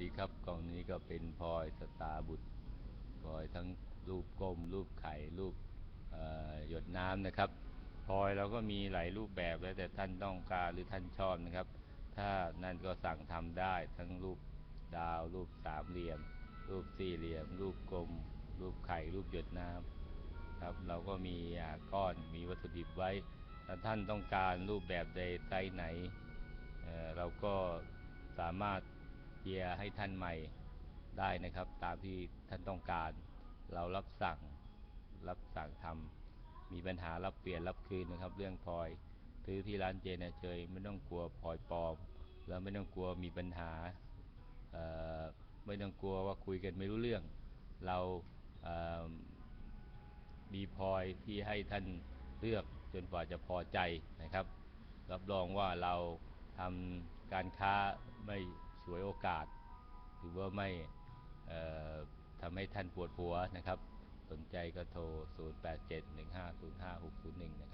ดีครับกล่องนี้ก็เป็นพลอยสตาบุตรพลอยทั้งรูปกลมรูปไข่รูปหยดน้ำนะครับพลอยเราก็มีหลายรูปแบบแล้วแต่ท่านต้องการหรือท่านชอบนะครับ ถ้านั่นก็สั่งทำได้ทั้งรูปดาว รูปสามเหลี่ยม รูปสี่เหลี่ยม รูปกลม รูปไข่ รูปหยดน้ำครับเราก็มีก้อนมีวัตถุดิบไว้ถ้าท่านต้องการรูปแบบใดไซส์ไหนเเราก็สามารถ เยียร์ให้ท่านใหม่ได้นะครับ ตามที่ท่านต้องการ เรารับสั่งรับสั่งทำมีปัญหารับเปลี่ยนรับคืนนะครับ เรื่องพลอยซื้อที่ร้านเจนเจยไม่ต้องกลัวพลอยปลอมแล้วไม่ต้องกลัวมีปัญหาไม่ต้องกลัวว่าคุยกันไม่รู้เรื่อง เราเมีพลอยที่ให้ท่านเลือกจนกว่าจะพอใจนะครับ รับรองว่าเราทำการค้าไม่ วยโอกาส หรือว่าไม่ทำให้ท่านปวดหัวนะครับ สนใจก็โทร 0871505601นะ